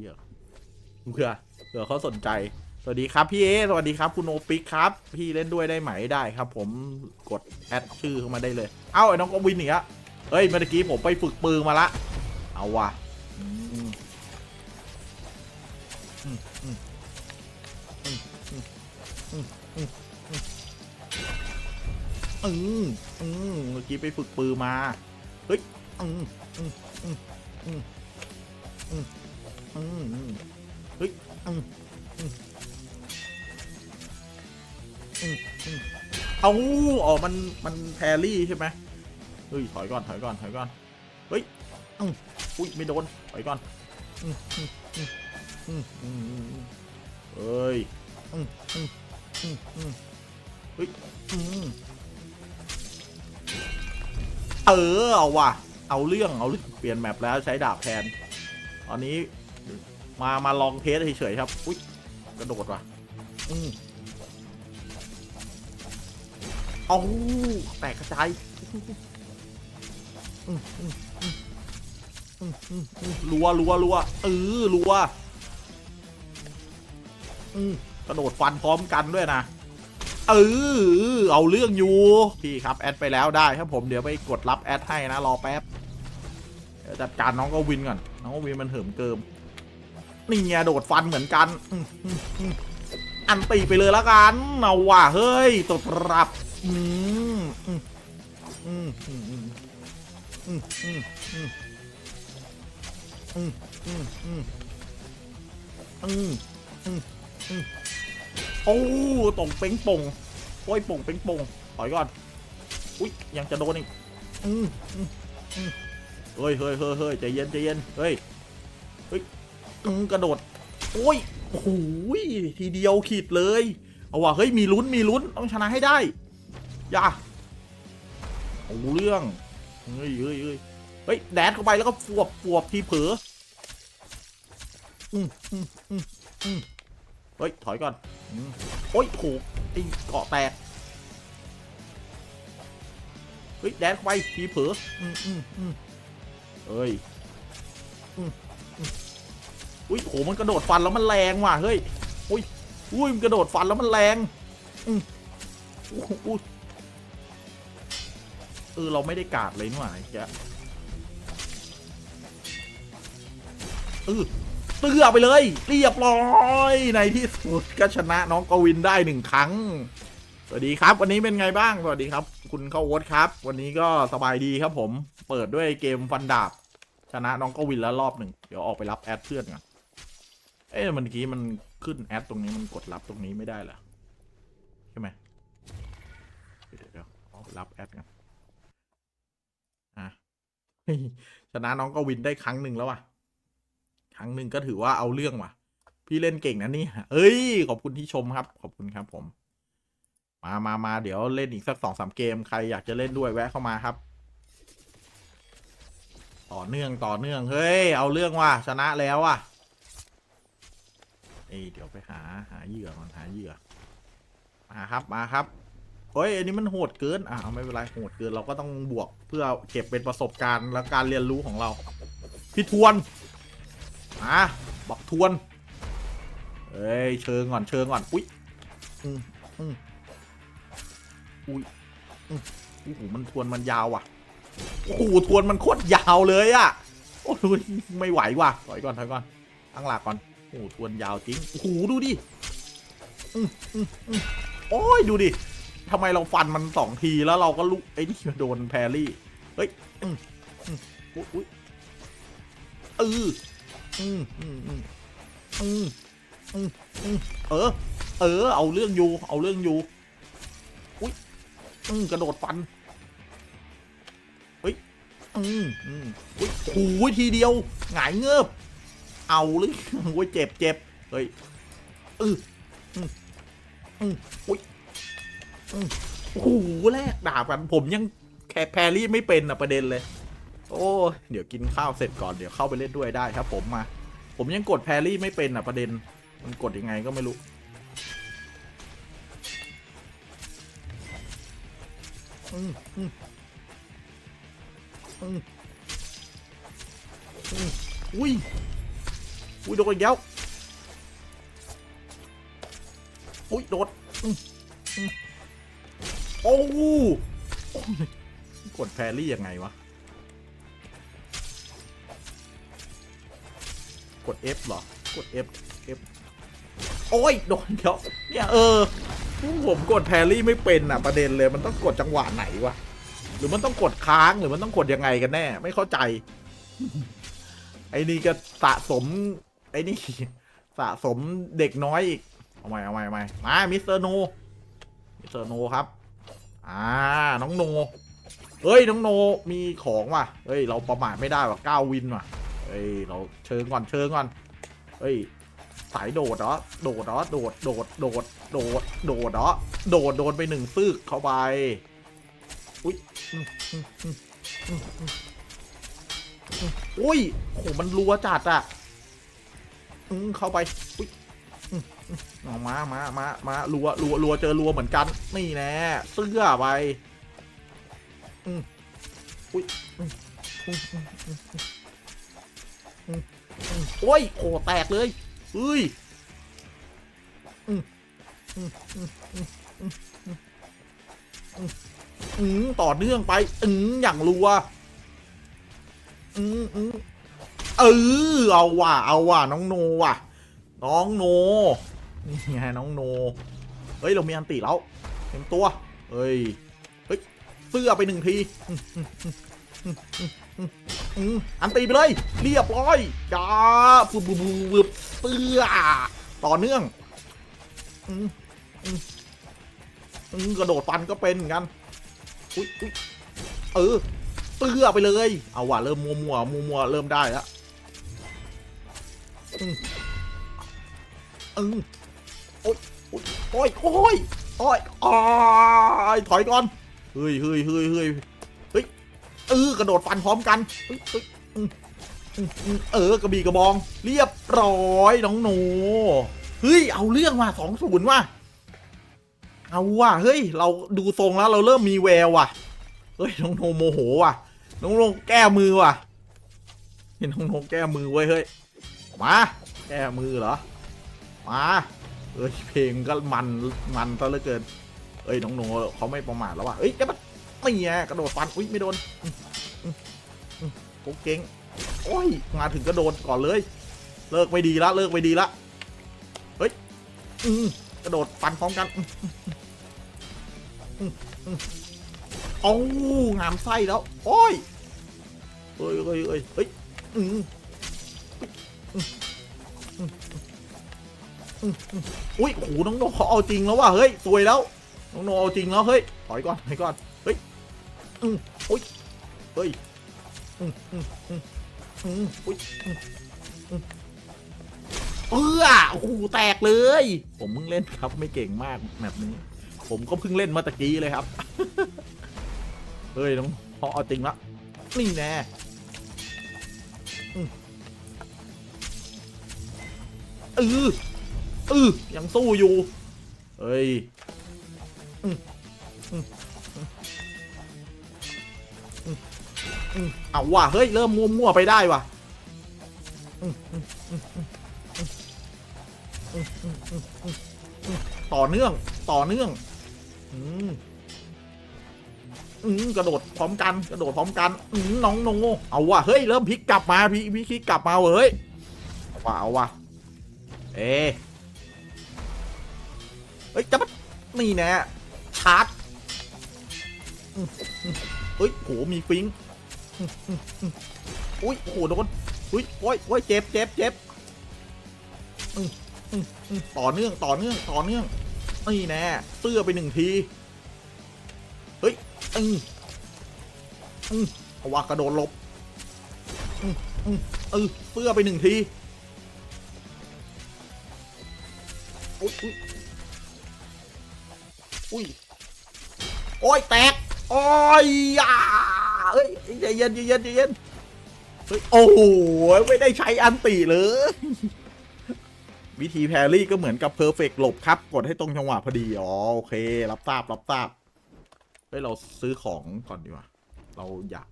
เหี้ยเผื่อเผื่อเขาสนใจ สวัสดีครับพี่เอสวัสดีครับคุณโอปิกครับ พี่เล่นด้วยได้ไหมได้ครับ ผมกดแอดชื่อเข้ามาได้เลย เอ้าไอ้น้องกวินเนี้ยเฮ้ยเมื่อกี้ผมไปฝึกปืนมาละ เอาว่ะอืมอืมเมื่อกี้ไปฝึกปืนมา เฮ้ยอืมอืมอืมอืม อืมอือเฮ้ยอืมอืมอืมอืมเอาอ๋อมัน มันแพรรี่ใช่ไหมเฮ้ย ถอยก่อน ถอยก่อน ถอยก่อน เฮ้ยอืมอุ้ย ไม่โดน ถอยก่อนอืมอืมอืมอืมอืออืมเฮ้ยอืมอืมเฮ้ยอืมเออ เอาว่ะ เอาเรื่อง เอาเรื่องเปลี่ยนแมปแล้วใช้ดาบแทน ตอนนี้ มามาลองเทสเฉยๆครับอุ้ยกระโดดว่ะอืมเอาแตกกระจายอืมอืมอืมอืมอือรัวรัวรัวเออรัวอืมกระโดดฟันพร้อมกันด้วยนะเออเอาเรื่องอยู่พี่ครับแอดไปแล้วได้ครับผมเดี๋ยวไปกดรับแอดให้นะรอแป๊บเดี๋ยวจัดการน้องก็วินก่อนน้องก็วินมันเหิมเกิม นี่ไงโดดฟันเหมือนกัน อันตีไปเลยแล้วกันเอาว่ะเฮ้ยตดรับอืมอืมอืมอืมอืมอืมอืมอืมอืมอืมอืมอืมอืมอืมโอ้ตรงเป้งปงโอ้ยป่งเป้งปงถอยก่อนอุ้ยยังจะโดนอีกอืมอืมอืมเฮ้ยเฮ้ยเฮ้ยเฮ้ยใจเย็นใจเย็นเฮ้ยเฮ้ยอืม กระโดด โอ้ยโอ้โหทีเดียวขีดเลย เอาว่ะเฮ้ยมีลุ้นมีลุ้นต้องชนะให้ได้ อย่าเอาเรื่องเฮ้ยเฮ้ยเฮ้ยเฮ้ยแดดเข้าไปแล้วก็ฟวบฟวบทีเผลออืมอืมอืมอืมเฮ้ยถอยก่อนอโอ้ยถูกไอ้เกาะแตกเฮ้ยแดดเข้าไปทีเผลออืมอืมอืมเอ้ยอืมอืม อุ้ยโหมันกระโดดฟันแล้วมันแรงว่ะเฮ้ยอุ้ยอุ้ยมันกระโดดฟันแล้วมันแรงอืมอุ้ยเออเราไม่ได้กาดเลยนี่หว่าไอ้แกเออเตื้อไปเลยเรียบร้อยในที่สุดก็ชนะน้องกวินได้หนึ่งครั้งสวัสดีครับ วันนี้เป็นไงบ้างสวัสดีครับ คุณเข้าโอ๊ตครับ วันนี้ก็สบายดีครับผมเปิดด้วยเกมฟันดาบ ชนะน้องกวินแล้วรอบหนึ่งเดี๋ยวออกไปรับแอดเพื่อนก่อน เอ๊ะมื่อกี้มันขึ้นแอดตรงนี้มันกดรับตรงนี้ไม่ได้เหรอใช่ไหมเดี๋ยวเดี๋ยวออกไปรับแอดกันอะชนะน้องกวินได้ครั้งหนึ่งแล้วว่ะ ครั้งหนึ่งก็ถือว่าเอาเรื่องว่ะ พี่เล่นเก่งนะนี่เอ้ย ขอบคุณที่ชมครับ ขอบคุณครับผม มามามาเดี๋ยวเล่นอีกสักสองสามเกมใครอยากจะเล่นด้วยแวะเข้ามาครับ ต่อเนื่องต่อเนื่อง เฮ้ย เอาเรื่องว่ะชนะแล้วว่ะ เอยเดี๋ยวไปหาหาเหยื่อก่อนหาเหยื่อมาครับมาครับเฮ้ยอันนี้มันโหดเกินอะเอาไม่เป็นไรโหดเกินเราก็ต้องบวกเพื่อเก็บเป็นประสบการณ์และการเรียนรู้ของเรา พี่ทวนอะบอกทวนเอ้ยเชิงก่อนเชิงก่อนอุ้ยอืมอืมอุ้ยอืมโอ้โหมันทวนมันยาวว่ะโอ้โหทวนมันโคตรยาวเลยอะโอ้โหไม่ไหวว่ะถอยก่อนถอยก่อนตั้งหลักก่อน โอ้ทวนยาวจริงโอ้โหดูดิอืมอืมอืมโอ้ยดูดิทำไมเราฟันมันสองทีแล้วเราก็ลุกไอ้นี่มาโดนแพรรี่เฮ้ยอืมอืมอุ๊ยอุ๊ยเอออืมอืมอืมอืมอืมอืมเออ เออ เอาเรื่องอยู่เอาเรื่องอยู่อุ้ยอืมกระโดดฟันเฮ้ยอืมอืมอุ้ยโอ้ยทีเดียวหงายเงือบ เอาเลยโอ้ยเจ็บเจ็บเฮ้ยเอออืมอืมอุ้ยโอ้โหแลกดาบกันผมยังแคแพรี่ไม่เป็นอะประเด็นเลย โอ้เดี๋ยวกินข้าวเสร็จก่อนเดี๋ยวเข้าไปเล่นด้วยได้ครับ ผมมา ผมยังกดแพรี่ไม่เป็นอะประเด็น มันกดยังไงก็ไม่รู้อืมอืมอืมอืมอุ้ย อุ้ยโดนอีกแล้วอุ้ยโดนโอ้โหโอ้ยกดแพรรี่ยังไงวะ กด F เหรอ กด F F โอ้ยโดนเขาเนี่ยเออผมกดแพรรี่ไม่เป็นอะประเด็นเลยมันต้องกดจังหวะไหนวะ หรือมันต้องกดค้างหรือมันต้องกดยังไงกันแน่ ไม่เข้าใจ ไอ้นี่ก็สะสม ไอ้นี่ สะสมเด็กน้อยอีก เอาใหม่เอาใหม่เอาใหม่มามิสเตอร์โนมิสเตอร์โนครับ อ่า น้องโน เฮ้ย น้องโน มีของว่ะ เฮ้ย เราประมาทไม่ได้ว่ะก้าวินว่ะ เฮ้ย เราเชิงก่อน เชิงก่อน เฮ้ย สายโดดเหรอ โดดเหรอ โดด โดด โดด โดด โดดเหรอ โดด โดนไปหนึ่งซึกเข้าไป อุ้ยอุ้ยโหมันรัวจัดอะ เข้าไปอุ้ยเอามามามามารัวรัวรัวเจอรัวเหมือนกัน นี่แน่เสื้อไปอุ้ยโอ้ยโอ้แตกเลยเฮ้ยอืมต่อเนื่องไป อืมอย่างรัว อืมอืม เออเอาว่ะเอาว่ะน้องโนว่ะ น้องโนนี่ไงน้องโนเฮ้ยเรามีอันติแล้วเต็มตัวเฮ้ยเฮ้ยเสื้อไปหนึ่งทีอันตีไปเลย เรียบร้อยจ้าฟุบฟุบฟุบฟุบเสื้อต่อเนื่องกระโดดฟันก็เป็นเหมือนกันอุ้ยเออเสื้อไปเลย เอาว่ะเริ่มมัวมัวมัวมัวเริ่มได้แล้ว อืมอืมโอ้ยโอ้ยโอ้ยโอ้ยโอ้ยอ้ยถอยก่อนเฮ้ยเฮ้ยเฮ้ยเฮ้ยเฮ้ยเออกระโดดฟันพร้อมกันเฮ้ยเฮ้ยอืมอืมอืมเออกระบี่กระบอง เรียบร้อยน้องโนเฮ้ยเอาเรื่องว่ะสองศูนย์ว่ะเอาว่ะเฮ้ย เราดูทรงแล้วเราเริ่มมีแววว่ะเฮ้ยน้องโนโมโหว่ะ น้องโนแก้มือว่ะเห็นน้องโนแก้มือเว้เฮ้ย มาแก้มือเหรอ มาเฮ้ยเพลงก็มันมันซะเหลือเกิน เอ้ยน้องโนเขาไม่ประมาทแล้วว่ะเอ้ยจะมาไม่แงกระโดดฟันอุ้ยไม่โดนโอ้เก่งโอ้ยมาถึงกระโดดก่อนเลย เลิกไม่ดีละเลิกไม่ดีละเฮ้ยกระโดดฟันพร้อมกันอืมอืมอืมเอ้างามไส้แล้ว โอ้ยเอ้ยเอ้ยเอ้ยเฮ้ย อุ้ยโหน้องโนเขาเอาจริงแล้วว่ะเฮ้ยสวยแล้ว น้องโนเอาจริงแล้วเฮ้ยถอยก่อนถอยก่อนเฮ้ยอืมอุ้ยเฮ้ยอืมอืมอืมอืมอุ้ยอือืมเออโอ้โหแตกเลย ผมเพิ่งเล่นครับไม่เก่งมากแบบนี้ ผมก็เพิ่งเล่นมื่อตะกี้เลยครับ เฮ้ยน้องพอเอาจริงละนี่แน่ เออเออยังสู้อยู่ เฮ้ยเอาว่ะเฮ้ย เริ่มมั่วๆไปได้ว่ะต่อเนื่องต่อเนื่องอืมกระโดดพร้อมกันกระโดดพร้อมกันน้องนงเอาว่ะเฮ้ยเริ่มพลิกกลับมาพี่พี่คิกกลับมาเว้ยเอาว่ะเอาว่ะ เอะเฮ้ยจะมานี่แน่ชาร์จเฮ้ยโหมีฟิงอุ้ยโหโดนอุ้ยโอ้ยโอ้ยเจ็บเจ็บเจ็บต่อเนื่องต่อเนื่องต่อเนื่องนี่แน่เสื้อไปหนึ่งทีเฮ้ยอืมอืมเอาว่ากระโดดหลบอืมอืมเออเสื้อไปหนึ่งที อุ้ยอุ้ยอุ้ยโอ้ยแตกโอ้ยอ่าเฮ้ยใจเย็นใจเย็นใจเย็นเฮ้ยโอ้โหไม่ได้ใช้อันติเลย วิธีแพรรี่ก็เหมือนกับเพอร์เฟกหลบครับ กดให้ตรงจังหวะพอดี อ๋อ โอเค รับทราบ รับทราบเฮ้ยเราซื้อของก่อนดีกว่า เราอยาก